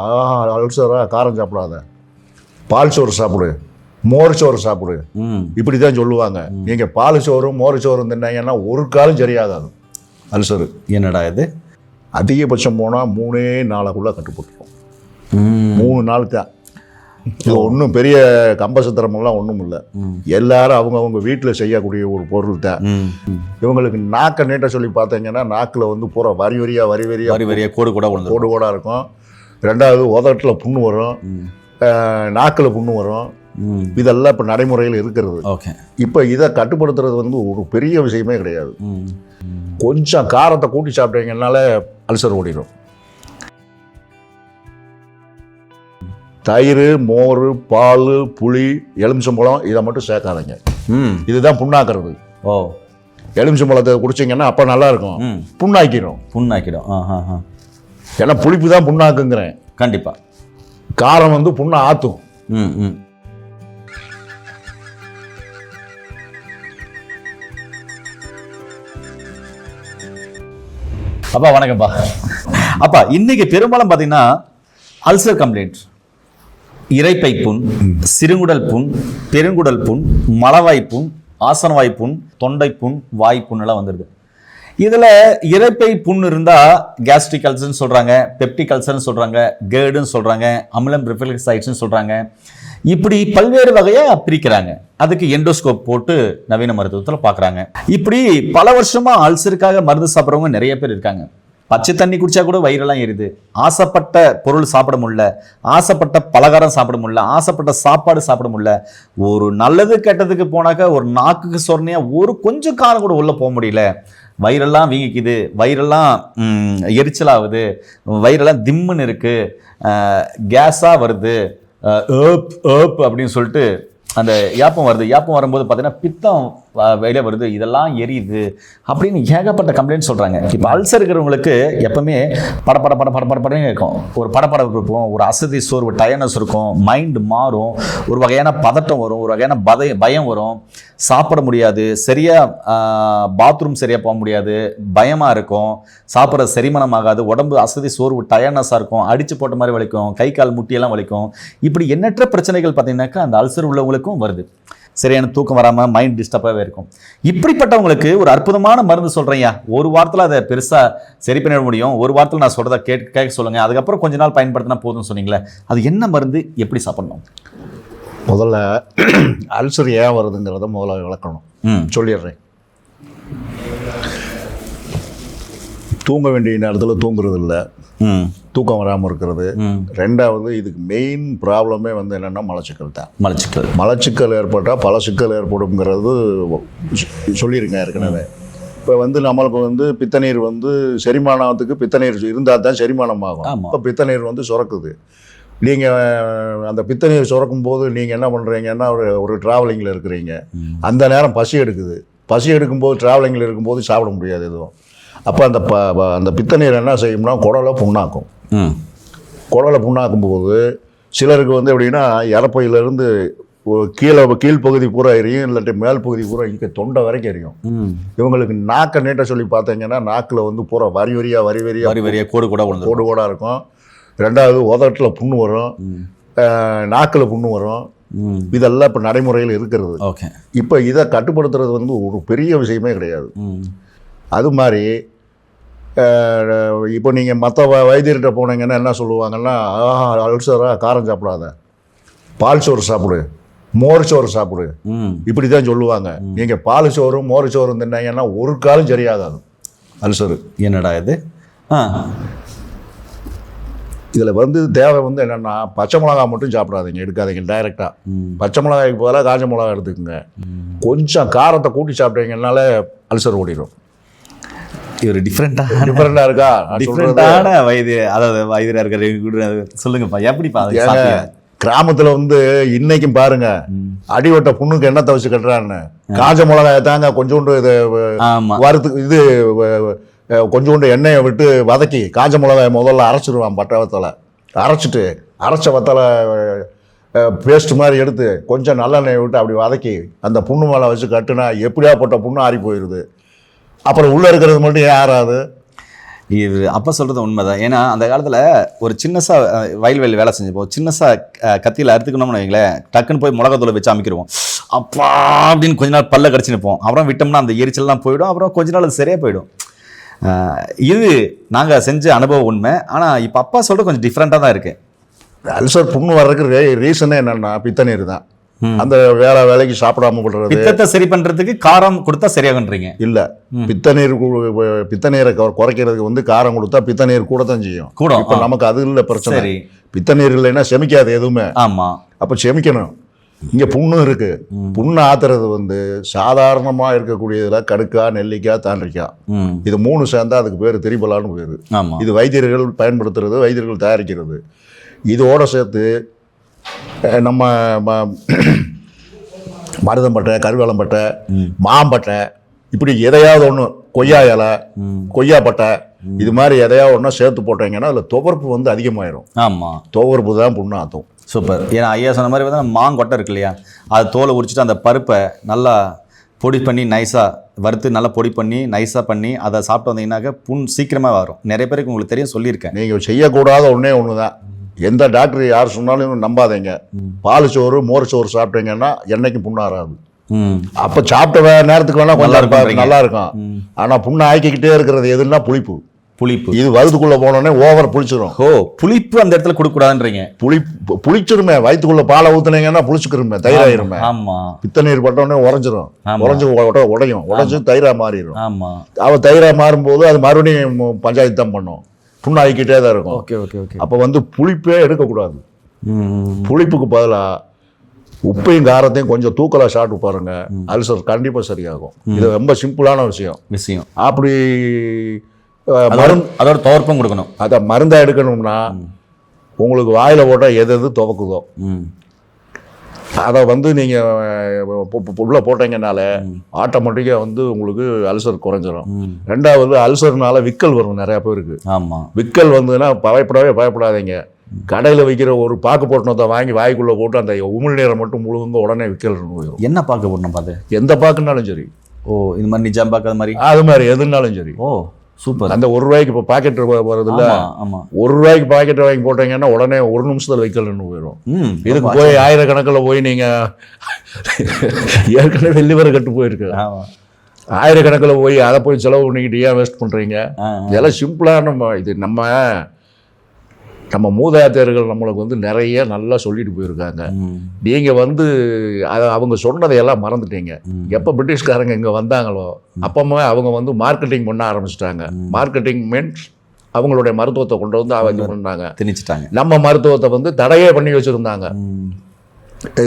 அல்சரா காரம் சாப்பிடாத. பால் சோறு சாப்பிடு. மோர் சோறு சாப்பிடு. இப்படி தான் சொல்லுவாங்க. நீங்கள் பால் சோறும் மோர் சோறும் தின்னாங்கன்னா ஒரு காலம் சரியாகாது. அல்சரு என்னடா இது? அதிகபட்சம் போனால் மூணே நாளைக்குள்ளே கட்டுப்பட்டுரும். மூணு நாள் தான். இது ஒன்றும் பெரிய கம்பசத்திரமெல்லாம் ஒன்றும் இல்லை. எல்லாரும் அவங்கவங்க வீட்டில் செய்யக்கூடிய ஒரு பொருள் தான். இவங்களுக்கு நாக்கை நீட்ட சொல்லி பார்த்தீங்கன்னா நாக்கில் வந்து பூரா வரி வரியாக வரி வரியாக வரி வரியா கோடு கூட கோடு கோடாக இருக்கும். ரெண்டாவது உதட்டில் புண்ணு வரும். நாக்கில் புண்ணு வரும். இதெல்லாம் இப்போ நடைமுறையில் இருக்கிறது. ஓகே. இப்போ இதை கட்டுப்படுத்துறது வந்து ஒரு பெரிய விஷயமே கிடையாது. கொஞ்சம் காரத்தை கூட்டி சாப்பிட்டீங்கனாலே அல்சர் ஓடிடும் தயிர் மோர் பால் புளி எலுமிச்சம்பழம் இதை மட்டும் சேர்க்காதீங்க. இதுதான் புண்ணாக்குறது. ஓ. எலுமிச்சம்பழத்தை குடிச்சிங்கன்னா அப்போ நல்லா இருக்கும். புண்ணாக்கிடும் புண்ணாக்கிடும். ஆ ஆ ஆ ஏன்னா புளிப்பு தான் புண்ணாக்குங்கிறேன். கண்டிப்பா. காரம் வந்து புண்ணை ஆற்றும் ம் ம். அப்பா வணக்கம்ப்பா. அப்பா இன்னைக்கு பெரும்பாலும் பார்த்தீங்கன்னா அல்சர் கம்ப்ளைண்ட் இரைப்பை புண் சிறுங்குடல் புண் பெருங்குடல் புண் மலவாய் புண் ஆசனவாய் புண் தொண்டை புண் வாய் புண் எல்லாம் வந்துடுது இதில் இறைப்பை புண் இருந்தால் கேஸ்ட்ரிக் அல்சர்னு சொல்கிறாங்க பெப்டிக் அல்சர்னு சொல்கிறாங்க கேர்டுன்னு சொல்கிறாங்க அமிலம் ரிஃப்ளெக்ஸைட்ஸ்னு சொல்கிறாங்க இப்படி பல்வேறு வகையாக பிரிக்கிறாங்க. அதுக்கு எண்டோஸ்கோப் போட்டு நவீன மருத்துவத்தில் பார்க்குறாங்க இப்படி பல வருஷமாக அல்சருக்காக மருந்து சாப்பிட்றவங்க நிறைய பேர் இருக்காங்க. பச்சை தண்ணி குடிச்சா கூட வயிறெல்லாம் எரியுது. ஆசைப்பட்ட பொருள் சாப்பிட முடியல. ஆசைப்பட்ட பலகாரம் சாப்பிட முடியல. ஆசைப்பட்ட சாப்பாடு சாப்பிட முடியல. ஒரு நல்லது கெட்டதுக்கு போனாக்கா ஒரு நாக்குக்கு சொரணையாக ஒரு கொஞ்சம் காலம் கூட உள்ளே போக முடியல. வயிறெல்லாம் வீங்கிக்குது வயிறெல்லாம் எரிச்சலாகுது வயிறெல்லாம் திம்முன்னு இருக்குது கேஸாக வருது ஏப் ஏப் அப்படின்னு சொல்லிட்டு அந்த யாப்பம் வருது. யாப்பம் வரும்போது பார்த்தீங்கன்னா பித்தம் வெளியே வருது இதெல்லாம் எரியுது அப்படின்னு ஏகப்பட்ட கம்ப்ளைண்ட் சொல்கிறாங்க இப்போ அல்சர் இருக்கிறவங்களுக்கு எப்பவுமே பட பட பட பட பட இருக்கும். ஒரு படபடப்பு இருக்கும் ஒரு அசதி சோர்வு டயர்னஸ் இருக்கும் மைண்டு மாறும் ஒரு வகையான பதட்டம் வரும் ஒரு வகையான பத பயம் வரும். சாப்பிட முடியாது சரியாக பாத்ரூம் சரியாக போக முடியாது பயமாக இருக்கும். சாப்பிட்ற செரிமானம் ஆகாது உடம்பு அசதி சோர்வு டயர்னஸாக இருக்கும் அடித்து போட்ட மாதிரி வலிக்கும் கை கால் முட்டியெல்லாம் வலிக்கும். இப்படி எண்ணற்ற பிரச்சனைகள் பார்த்தீங்கன்னாக்கா அந்த அல்சர் உள்ளவங்களுக்கும் வருது. சரியான தூக்கம் வராமல் மைண்ட் டிஸ்டர்பாகவே இருக்கும். இப்படிப்பட்டவங்களுக்கு ஒரு அற்புதமான மருந்து சொல்கிறேன்யா ஒரு வாரத்தில் அதை பெருசாக சரி பண்ணிட முடியும். ஒரு வாரத்தில் நான் சொல்கிறத கேட்க கேட்க சொல்லுங்கள் அதுக்கப்புறம் கொஞ்ச நாள் பயன்படுத்தினா போதும்னு சொன்னீங்களே. அது என்ன மருந்து? எப்படி சாப்பிடணும்? முதல்ல அல்சர் ஏன் வருதுங்கிறத முதல்ல விளக்கணும். ம். சொல்லிடுறேன். தூங்க வேண்டிய நேரத்தில் தூங்குறது இல்லை. தூக்கம் வராமல் இருக்கிறது. ரெண்டாவது இதுக்கு மெயின் ப்ராப்ளமே வந்து என்னென்னா மலச்சிக்கல் தான். மலச்சிக்கல். மலச்சிக்கல் ஏற்பட்டால் பல சிக்கல் ஏற்படுங்கிறது சொல்லியிருக்கேன் ஏற்கனவே. இப்போ வந்து நம்மளுக்கு வந்து பித்தநீர் வந்து செரிமானத்துக்கு பித்தநீர் இருந்தால் தான் செரிமானம் ஆகும். இப்போ பித்தநீர் வந்து சுரக்குது. நீங்கள் அந்த பித்தநீர் சுரக்கும் போது நீங்கள் என்ன பண்ணுறீங்கன்னா ஒரு ஒரு ட்ராவலிங்கில் இருக்கிறீங்க. அந்த நேரம் பசி எடுக்குது. பசி எடுக்கும்போது ட்ராவலிங்கில் இருக்கும்போது சாப்பிட முடியாது எதுவும். அப்போ அந்த ப அந்த பித்தநீர் என்ன செய்யும்னா குடலை புண்ணாக்கும். குடலை புண்ணாக்கும் போது சிலருக்கு வந்து எப்படின்னா இறப்பையிலேருந்து கீழே கீழ்ப்பகுதி பூரா எரியும் இல்லாட்டி மேல் பகுதி பூரா இங்கே தொண்டை வரைக்கும் எரியும். இவங்களுக்கு நாக்கை நீட்ட சொல்லி பார்த்தீங்கன்னா நாக்கில் வந்து பூரா வரி வரியாக வரி வரியாக வரி வரியா கோடு கூட கோடு கோடாக இருக்கும். ரெண்டாவது உதட்டில் புண்ணு வரும். நாக்கில் புண்ணு வரும். இதெல்லாம் இப்போ நடைமுறையில் இருக்கிறது. ஓகே. இப்போ இதை கட்டுப்படுத்துறது வந்து ஒரு பெரிய விஷயமே கிடையாது. அது மாதிரி இப்போ நீங்கள் மற்ற வைத்தியர்கிட்ட போனீங்கன்னா என்ன சொல்லுவாங்கன்னா அல்சரா காரம் சாப்பிடாத. பால் சோறு சாப்பிடு. மோர் சோறு சாப்பிடு. இப்படி தான் சொல்லுவாங்க. நீங்கள் பால் சோறும் மோர் சோறும் தின்னாங்கன்னா ஒரு காலம் சரியாகாது. அல்சரு. என்னடா இது? ஆ. இதில் வந்து தேவை வந்து என்னென்னா பச்சை மிளகாய் மட்டும் சாப்பிடாதீங்க எடுக்காதீங்க டைரெக்டாக பச்சை மிளகாய்க்கு பதிலாக காஞ்ச மிளகாய் எடுத்துக்கோங்க. கொஞ்சம் காரத்தை கூட்டி சாப்பிட்டீங்கனாலே அல்சர் ஓடிடும் இவர் டிஃப்ரெண்டாக டிஃப்ரெண்டாக இருக்கா? டிஃப்ரெண்டான வயது அதாவது வயதில் இருக்கிற சொல்லுங்கப்பா எப்படிப்பா சாப்பிட்டீங்க? கிராமத்துல வந்து இன்னைக்கும் பாருங்க அடிவட்ட புண்ணுக்கு என்ன தவச்சு கட்டுறான்னு. காஞ்ச மிளகாய தாங்க கொஞ்சோண்டு இது வறுத்து இது கொஞ்சோண்டு எண்ணெயை விட்டு வதக்கி காஞ்ச மிளகாய முதல்ல அரைச்சிடுவான் பட்டை வத்தலை. அரைச்சிட்டு அரைச்ச வத்தலை பேஸ்ட் மாதிரி எடுத்து கொஞ்சம் நல்லெண்ணெயை விட்டு அப்படி வதக்கி அந்த புண்ணு மேலே வச்சு கட்டுனா எப்படியா போட்ட புண்ணு ஆறி போயிடுது. அப்புறம் உள்ளே இருக்கிறது மட்டும் ஏன் ஆறாது? இது அப்பா சொல்றது உண்மைதான். ஏன்னா அந்த காலத்துல ஒரு சின்னசா அஹ், வயல்வெளி வேலை செஞ்சுப்போம் சின்னசா அஹ், கத்தியில அறுத்துக்கணும்னு வைங்களேன் டக்குன்னு போய் மிளகாத்தூளை வச்சு அமைக்கிடுவோம். அப்பா அப்படின்னு கொஞ்ச நாள் பல்ல கடிச்சு நிற்போம் அப்புறம் விட்டோம்னா அந்த எரிச்சல்லாம் போயிடும். அப்புறம் கொஞ்ச நாள் அது சரியா போயிடும். இது நாங்க செஞ்ச அனுபவம் உண்மை. ஆனா இப்ப அப்பா சொல்றது கொஞ்சம் டிஃப்ரெண்டா தான் இருக்கு. அல்சர் புண்ணு வர்றதுக்கு ரீசனே என்னன்னா பித்தநீர் தான். அந்த வேலை வேலைக்கு சாப்பிடாம விடுறது பித்தத்தை சரி பண்றதுக்கு காரம் கொடுத்தா சரியாகுன்றீங்க. இல்ல. பித்தநீர் கு- பித்தநீரை குற- குறைக்கிறதுக்கு வந்து காரம் கொடுத்தா பித்தநீர் கூட தான் செய்யும். கூடும், இப்ப. நமக்கு அது இல்ல பிரச்சனை. சரி. பித்தநீர் இல்லைன்னா செமிக்காது எதுவுமே. ஆமா. அப்ப செமிக்கணும். இங்க புண்ணு இருக்கு. புண்ணு ஆத்துறது வந்து சாதாரணமா இருக்கக்கூடியதுல கடுக்கா நெல்லிக்காய் தாண்டிக்காய் இது மூணு சேர்ந்தா அதுக்கு பேர் திரிபலான்னு பேரு. இது வைத்தியர்கள் பயன்படுத்துறது வைத்தியர்கள் தயாரிக்கிறது. இதோட சேர்த்து நம்ம மருதம்பட்டை கருவேலம்பட்டை மாம்பட்டை இப்படி எதையாவது ஒன்று கொய்யா இலை கொய்யாப்பட்டை இது மாதிரி எதையாவது ஒன்றா சேர்த்து போட்டீங்கன்னா அதில் துவர்ப்பு வந்து அதிகமாயிரும். ஆமா. துவர்ப்பு தான் புண்ணாத்தும். சூப்பர். ஏன்னா ஐயா சொன்ன மாதிரி வந்து மாங்கொட்டை இருக்கு இல்லையா? அது தோலை உரிச்சிட்டு அந்த பருப்பை நல்லா பொடி பண்ணி நைஸாக வறுத்து நல்லா பொடி பண்ணி நைஸாக பண்ணி அதை சாப்பிட்டு வந்தீங்கன்னாக்க புண் சீக்கிரமாக வரும். நிறைய பேருக்கு உங்களுக்கு தெரியும் சொல்லியிருக்கேன். நீங்கள் செய்யக்கூடாத ஒன்றே ஒன்று தான் எந்த டாக்டர் யார் சொன்னாலும் நம்பாதீங்க. பால் சோறு மோர் சோறு சாப்பிட்டீங்கன்னா என்னைக்கும் புண்ணாராது அப்போ சாப்பிட்ட நேரத்துக்கு வேணா நல்லா கொஞ்சம். நல்லா இருக்கும் ஆனால் புண்ணை ஆக்கிக்கிட்டே இருக்கிறது எதுன்னா புளிப்பு. புளிப்பு. இது வயிற்றுக்குள்ள போனோடனே ஓவர் புளிச்சிரும். ஓ புளிப்பு அந்த இடத்துல கொடுக்கக்கூடாதுன்றீங்க. புளி புளிச்சிருமே. வயிற்றுக்குள்ள பாலை ஊத்துனீங்கன்னா புளிச்சுக்கிருமே தயிராயிருமே. ஆமா பித்தநீர் பட்டோடனே உறைஞ்சிரும். உறைஞ்சு உட- உடையும். உடைஞ்சு தயிரா மாறிடும் ஆமா. அவ தயிரா மாறும்போது அது மறுபடியும் பஞ்சாயத்து தான் பண்ணும். புண்ணாக்கிட்டே தான் இருக்கும். Okay okay okay. அப்போ வந்து புளிப்பே எடுக்கக்கூடாது. புளிப்புக்கு பதிலா உப்பையும் காரத்தையும் கொஞ்சம் தூக்கலா சாப்பிட்டு பாருங்க. அல்சர் கண்டிப்பா சரியாகும். இது ரொம்ப சிம்பிளான விஷயம். விஷயம். அப்படி மருந்து அதோட துவர்ப்பும் கொடுக்கணும். அதை மருந்தா எடுக்கணும்னா உங்களுக்கு வாயில போட்டா எது எது துவக்குதோ. அதை வந்து நீங்கள் உள்ள போட்டீங்கனால ஆட்டோமேட்டிக்காக வந்து உங்களுக்கு அல்சர் குறைஞ்சிரும். ரெண்டாவது அல்சர்னால விக்கல் வரும் நிறையா பேருக்கு ஆமா. விக்கல் வந்ததுன்னா பயப்படவே பயப்படாதீங்க. கடையில் வைக்கிற ஒரு பாக்கு போட்டனத்தை வாங்கி வாய்க்குள்ளே போட்டு அந்த உமிழ்நீரை மட்டும் முழுங்க உடனே விக்கல் போயிடும் என்ன பார்க்க போடணும் பார்த்து எந்த பாக்குனாலும் சரி. ஓ இந்த மாதிரி நிஜாம் பார்க்க அது மாதிரி? அது மாதிரி எதுனாலும் சரி. ஓ. சூப்பர். அந்த ஒரு ரூபாய்க்கு இப்போ பாக்கெட் வருது இல்ல ஒரு ரூபாய்க்கு பாக்கெட் வாங்கி போட்டீங்கன்னா உடனே ஒரு நிமிஷத்தில் விக்கல் நின்று போயிடும் இதுக்கு போய் ஆயிரக்கணக்கில் போய் நீங்க ஏற்கனவே வெள்ளிவரை கட்டு போயிருக்கு. ஆயிரக்கணக்கில் போய் அதை போய் செலவு பண்ணிக்கிட்டு ஏன் வேஸ்ட் பண்றீங்க? ஆ, இதெல்லாம் சிம்பிளாக நம்ம இது நம்ம நம்ம மூதாதையர்கள் நம்மளுக்கு வந்து நிறைய நல்லா சொல்லிட்டு போயிருக்காங்க. ம். நீங்க வந்து அதை அவங்க சொன்னதையெல்லாம் மறந்துட்டீங்க. எப்போ பிரிட்டிஷ்காரங்க இங்க வந்தாங்களோ அப்பமே அவங்க வந்து மார்க்கெட்டிங் பண்ண ஆரம்பிச்சிட்டாங்க. மார்க்கெட்டிங் மீன்ஸ் அவங்களுடைய மருத்துவத்தை கொண்டு வந்து அவங்க பண்ணாங்க. திணிச்சிட்டாங்க. நம்ம மருத்துவத்தை வந்து தடையே பண்ணி வச்சிருந்தாங்க.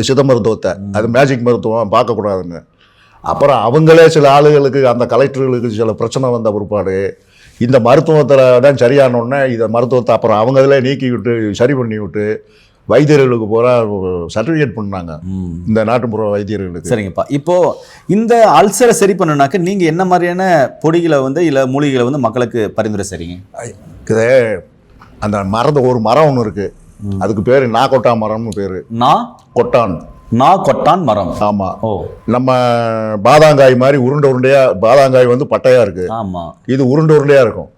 சித்த மருத்துவத்தை. அது மேஜிக் மருத்துவம் பார்க்கக்கூடாதுன்னு. அப்புறம் அவங்களே சில ஆளுகளுக்கு அந்த கலெக்டர்களுக்கு சில பிரச்சனை வந்த பிற்பாடு இந்த மருத்துவத்தில் தான் சரியானோடனே இதை மருத்துவத்தை அப்புறம் அவங்க இதில் நீக்கி விட்டு சரி பண்ணி விட்டு வைத்தியர்களுக்கு பூரா சர்டிஃபிகேட் பண்ணாங்க. இந்த நாட்டுப்புற வைத்தியர்களுக்கு. சரிங்கப்பா. இப்போ இந்த அல்சரை சரி பண்ணணும்னாக்க நீங்க என்ன மாதிரியான பொடிகளை வந்து இல்ல மூலிகைகளை வந்து மக்களுக்கு பரிந்துரை செய்றீங்க? இது அந்த மரத்து ஒரு மரம் ஒன்று இருக்கு. அதுக்கு பேர் நாகொட்டா மரம்னு பேர். நா? கொட்டான். நா கொட்டான் மரம். ஆமாம் ஓ. நம்ம பாதாங்காய் மாதிரி உருண்டை உருண்டையா பாதாங்காய் வந்து பட்டையா இருக்கு. ஆமா. இது உருண்டை உருண்டையா இருக்கும்.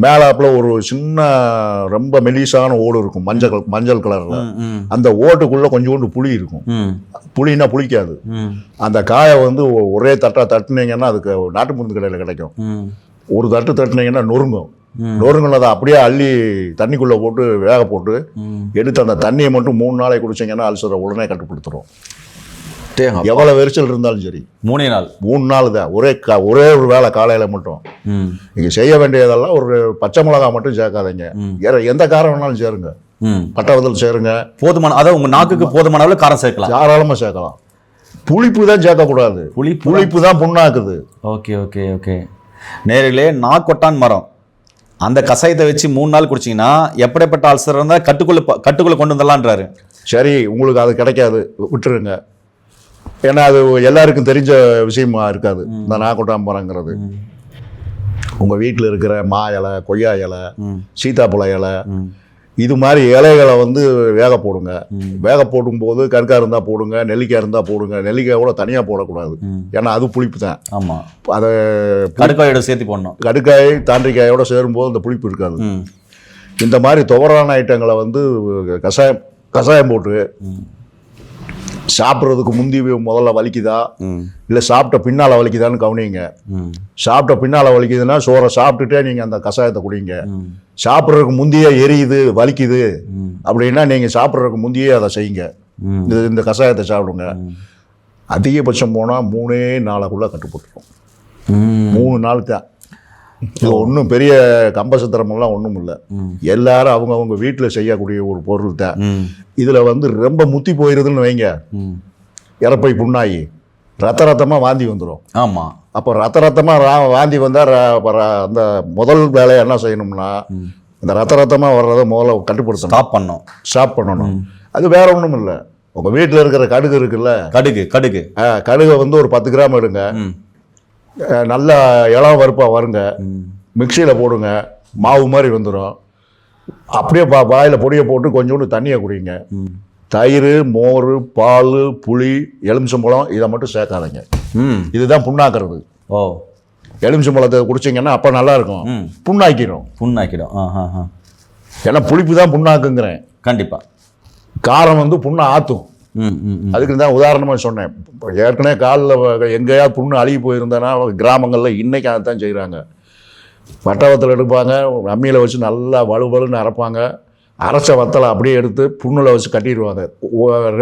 மேலாப்புல ஒரு சின்ன ரொம்ப மெலிசான ஓடு இருக்கும் மஞ்சள் மஞ்சள் கலர்ல. அந்த ஓட்டுக்குள்ள கொஞ்சோண்டு புளி இருக்கும். ம். புளினா புளிக்காது. அந்த காயை வந்து ஒரே தட்டா தட்டுனீங்கன்னா அதுக்கு நாட்டு மருந்து கடையில் கிடைக்கும். ஒரு தட்டு தட்டுனீங்கன்னா நொறுங்கும். நொறுங்குனதை அப்படியே அள்ளி தண்ணிக்குள்ள போட்டு வேக போட்டு எடுத்து அந்த தண்ணியை மட்டும் மூணு நாளைக்கு குடிச்சீங்கன்னா அல்சரை உடனே கட்டுப்படுத்துரும். டேங்க எவ்வளவு வெறிச்சல் இருந்தாலும் சரி. மூணே நாள். மூணு நாள் தான். ஒரே கா ஒரே ஒரு வேளை காலையில மட்டும். ம். நீங்க செய்ய வேண்டியதெல்லாம் ஒரு பச்சை மிளகா மட்டும் சேர்க்காதீங்க. வேற எந்த காரம் வேணாலும் சேருங்க. பட்டவதல் சேருங்க. போதுமான அதாவது உங்க நாக்குக்கு போதுமான அளவு காரம் சேர்க்கலாம். தாராளமா சேர்க்கலாம். புளிப்பு தான் சேர்க்கக்கூடாது. புளிப்பு புளிப்பு தான் புண்ணாக்குது. Okay okay okay. நேரிலே நாக்கொட்டான் மரம். அந்த கஷாயத்தை வச்சு மூணு நாள் குடிச்சீங்கன்னா எப்படிப்பட்ட அல்சர் இருந்தால் கட்டுக்குள்ள கட்டுக்குள்ள கொண்டு வந்துடலான்றாரு சரி உங்களுக்கு அது கிடைக்காது. விட்டுருங்க. ஏன்னா அது எல்லாருக்கும் தெரிஞ்ச விஷயமா இருக்காது. இந்த நாக்கொட்டாம்பரங்கிறது உங்க வீட்டில் இருக்கிற மா இலை கொய்யா இலை சீத்தாப்பழ இலை இது மாதிரி இலைகளை வந்து வேக போடுங்க. வேக போடும்போது கற்கா இருந்தால் போடுங்க நெல்லிக்காய் இருந்தால் போடுங்க நெல்லிக்காய் கூட தனியாக போடக்கூடாது. ஏன்னா அது புளிப்பு தான். ஆமா. அதை கடுக்காயோட சேர்த்து போடணும். கடுக்காய் தாண்டிக்காயோட சேரும்போது அந்த புளிப்பு இருக்காது. இந்த மாதிரி துவரான ஐட்டங்களை வந்து கஷாயம் கஷாயம் போட்டு. சாப்பிட்றதுக்கு முந்தி முதல்ல வலிக்குதா? இல்லை சாப்பிட்ட பின்னால் வலிக்குதான்னு கவனிங்க. சாப்பிட்ட பின்னால் வலிக்குதுன்னா சோறை சாப்பிட்டுட்டே நீங்கள் அந்த கஷாயத்தை குடிங்க. சாப்பிட்றதுக்கு முந்தையே எரியுது வலிக்குது. அப்படின்னா நீங்கள் சாப்பிட்றதுக்கு முந்தையே அதை செய்யுங்க. ம். இந்த இந்த கஷாயத்தை சாப்பிடுங்க. அதிகபட்சம் போனால் மூணே நாளைக்குள்ளே கட்டுப்பட்டுரும். ம். மூணு நாள் தான் இது ஒன்றும் பெரிய கம்பசத்திரமெல்லாம் ஒன்றும் இல்லை. எல்லாரும் அவங்கவங்க வீட்டில் செய்யக்கூடிய ஒரு பொருள் தான் இதில் வந்து ரொம்ப முத்தி போயிருதுன்னு வைங்க. இறப்பை புண்ணாகி ரத்த ரத்தமாக வாந்தி வந்துடும் ஆமா. அப்போ ரத்த ரத்தமாக வாந்தி வந்தால் அந்த முதல் வேலையை என்ன செய்யணும்னா இந்த ரத்த ரத்தமாக வர்றதை முதல்ல கட்டுப்படுத்தணும். ஸ்டாப் பண்ணோம் ஸ்டாப் பண்ணணும். அது வேற ஒன்றும் இல்லை. உங்கள் வீட்டில் இருக்கிற கடுகு இருக்குல்ல? கடுகு கடுகு. கடுகை வந்து ஒரு பத்து கிராம் எடுங்க. நல்லா இளம் வறுப்பாக வருங்க. மிக்சியில் போடுங்க. மாவு மாதிரி வந்துடும் அப்படியே பா வாயில் பொடியை போட்டு கொஞ்சோண்டு தண்ணியை குடிங்க. தயிர் மோர் பால் புளி எலுமிச்சம்பழம் இதை மட்டும் சேர்க்காதீங்க. ம். இதுதான் புண்ணாக்குறது. ஓ. எலுமிச்சம்பழத்தை குடிச்சிங்கன்னா அப்போ நல்லா இருக்கும் ம் புண்ணாக்கிடும். புண்ணாக்கிடும் ஏன்னா புளிப்பு தான் புண்ணாக்குங்கிறேன். கண்டிப்பா. காரம் வந்து புண்ணை ஆற்றும் அதுக்கு தான் உதாரணமாக சொன்னேன். ஏற்கனவே காலில் எங்கேயாவது புண்ணு அழுகி போயிருந்தேன்னா கிராமங்களில் இன்னைக்கு அதை தான் செய்கிறாங்க வட்டவத்தில் எடுப்பாங்க. அம்மியில் வச்சு நல்லா வலுவலுன்னு அரைப்பாங்க. அரைச்ச வத்தலை அப்படியே எடுத்து புண்ணில் வச்சு கட்டிடுவாங்க.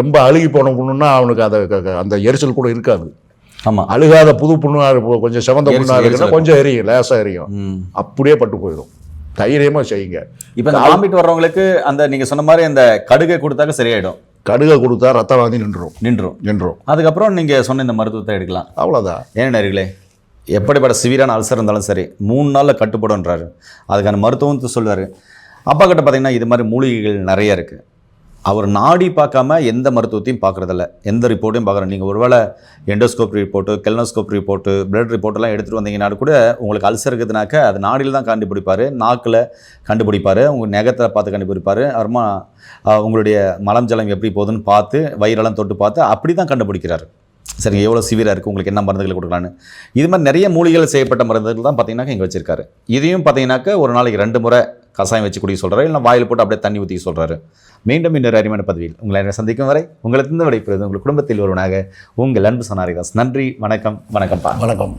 ரொம்ப அழுகி போன புண்ணுன்னா அவனுக்கு அதை அந்த எரிச்சல் கூட இருக்காது. ஆமா. அழுகாத புது புண்ணா இருக்கும் கொஞ்சம் செவந்த எரிச்சல், புண்ணா இருக்குன்னா கொஞ்சம் எரியும் லேசாக எரியும். அப்படியே பட்டு போயிடும். தைரியமாக செய்யுங்க. இப்போ இந்த வாமிட் வர்றவங்களுக்கு அந்த நீங்க சொன்ன மாதிரி அந்த கடுகை கொடுத்தாக்க சரியாயிடும். கடுகை கொடுத்தா ரத்தம் வாந்தி நின்றுடும் நின்றும். நின்றுடும் அதுக்கப்புறம் நீங்க சொன்ன இந்த மருத்துவத்தை எடுக்கலாம். அவ்வளோதான் ஏன் நேர்களே எப்படிப்பட்ட சிவியரான அல்சர் இருந்தாலும் சரி மூணு நாளில் கட்டுப்படுன்றாரு அதுக்கான மருத்துவம் சொல்லுவார் அப்பா கிட்ட பார்த்தீங்கன்னா இது மாதிரி மூலிகைகள் நிறைய இருக்குது அவர் நாடி பார்க்காம எந்த மருத்துவத்தையும் பார்க்குறதில்ல. எந்த ரிப்போர்ட்டையும் பார்க்குறேன் நீங்கள் ஒருவேளை endoscope report colonoscope report blood ரிப்போர்ட்டெல்லாம் எடுத்துகிட்டு வந்தீங்கன்னா கூட உங்களுக்கு அல்சர் இருக்குதுனாக்க அது நாடியில் தான் கண்டுபிடிப்பார் நாக்கில் கண்டுபிடிப்பார் உங்கள் நெகத்தை பார்த்து கண்டுபிடிப்பார் அப்புறமா உங்களுடைய மலம் ஜலம் எப்படி போகுதுன்னு பார்த்து வயிறெல்லாம் தொட்டு பார்த்து அப்படி தான் கண்டுபிடிக்கிறார். சரிங்க எவ்வளோ சிவியராக இருக்குது உங்களுக்கு என்ன மருந்துகள் கொடுக்கலான்னு இது மாதிரி நிறைய மூலிகைகள் செய்யப்பட்ட மருந்துகள் தான் பார்த்தீங்கன்னாக்கா இங்கே வச்சிருக்காரு. இதையும் பார்த்தீங்கன்னாக்க ஒரு நாளைக்கு ரெண்டு முறை கசாயம் வச்சு குடிக்க சொல்கிறாரு இல்லை வாயில் போட்டு அப்படியே தண்ணி ஊற்றி சொல்கிறாரு மீண்டும் இன்னொரு அருமையான பதவியில் உங்களை சந்திக்கும் வரை உங்களுக்கு விடைபெறுவது உங்கள் குடும்பத்தில் ஒருவனாக உங்கள் அன்பு சனாரிதாஸ். நன்றி வணக்கம் வணக்கம்ப்பா. வணக்கம்.